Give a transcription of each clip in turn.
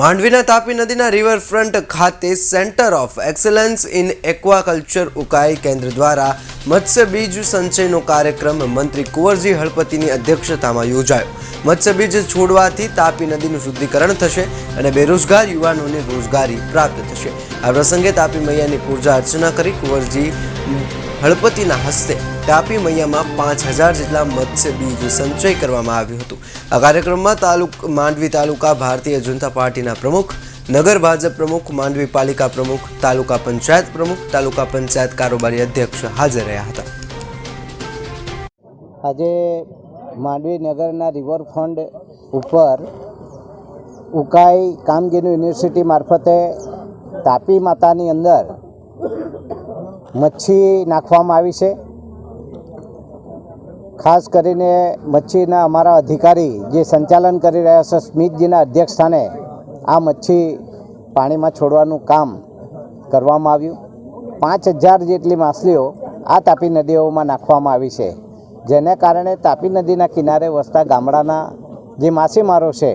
માંડવીના તાપી નદીના રિવરફ્રન્ટ ખાતે centre of excellence in aquaculture Ukai કેન્દ્ર દ્વારા મત્સ્ય બીજ સંચયનો કાર્યક્રમ મંત્રી કુંવરજી હળપતિની અધ્યક્ષતામાં યોજાયો. મત્સ્ય બીજ છોડવાથી તાપી નદીનું શુદ્ધિકરણ થશે અને બેરોજગાર યુવાનોને રોજગારી પ્રાપ્ત થશે. આ પ્રસંગે તાપી મૈયાની પૂજા અર્ચના કરી કુંવરજી હળપતિના હસ્તે તાપી મૈયામાં પાંચ હજાર જેટલા મત્સ્ય બીજ સંચય કરવામાં આવ્યું હતું. આ કાર્યક્રમમાં તાલુક માંડવી તાલુકા ભારતીય જનતા પાર્ટીના પ્રમુખ, નગર ભાજપ પ્રમુખ, માંડવી પાલિકા પ્રમુખ, તાલુકા પંચાયત પ્રમુખ, તાલુકા પંચાયત કારોબારી અધ્યક્ષ હાજર રહ્યા હતા. આજે માંડવી નગરના રિવરફ્રન્ટ ઉપર ઉકાઈ કામગીરી યુનિવર્સિટી મારફતે તાપી માતાની અંદર મચ્છી નાખવામાં આવી છે. ખાસ કરીને મચ્છીના અમારા અધિકારી જે સંચાલન કરી રહ્યા છે, સ્મિતજીના અધ્યક્ષ આ મચ્છી પાણીમાં છોડવાનું કામ કરવામાં આવ્યું. પાંચ હજાર જેટલી માછલીઓ આ તાપી નદીઓમાં નાખવામાં આવી છે. જેને કારણે તાપી નદીના કિનારે વસતા ગામડાના જે માછીમારો છે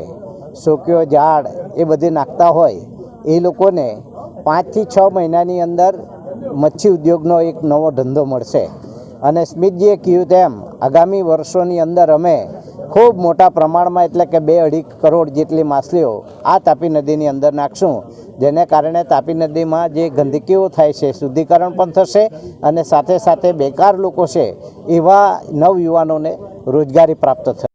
સોકીઓ ઝાડ એ બધી નાખતા હોય, એ લોકોને પાંચથી છ મહિનાની અંદર મચ્છી ઉદ્યોગનો એક નવો ધંધો મળશે. અને સ્મિતજીએ કહ્યું તેમ, આગામી વર્ષોની અંદર અમે ખૂબ મોટા પ્રમાણમાં એટલે કે બે અઢી કરોડ જેટલી માછલીઓ આ તાપી નદીની અંદર નાખશું. જેને કારણે તાપી નદીમાં જે ગંદકીઓ થાય છે, શુદ્ધિકરણ પણ થશે અને સાથે સાથે બેકાર લોકો છે એવા નવયુવાનોને રોજગારી પ્રાપ્ત થશે.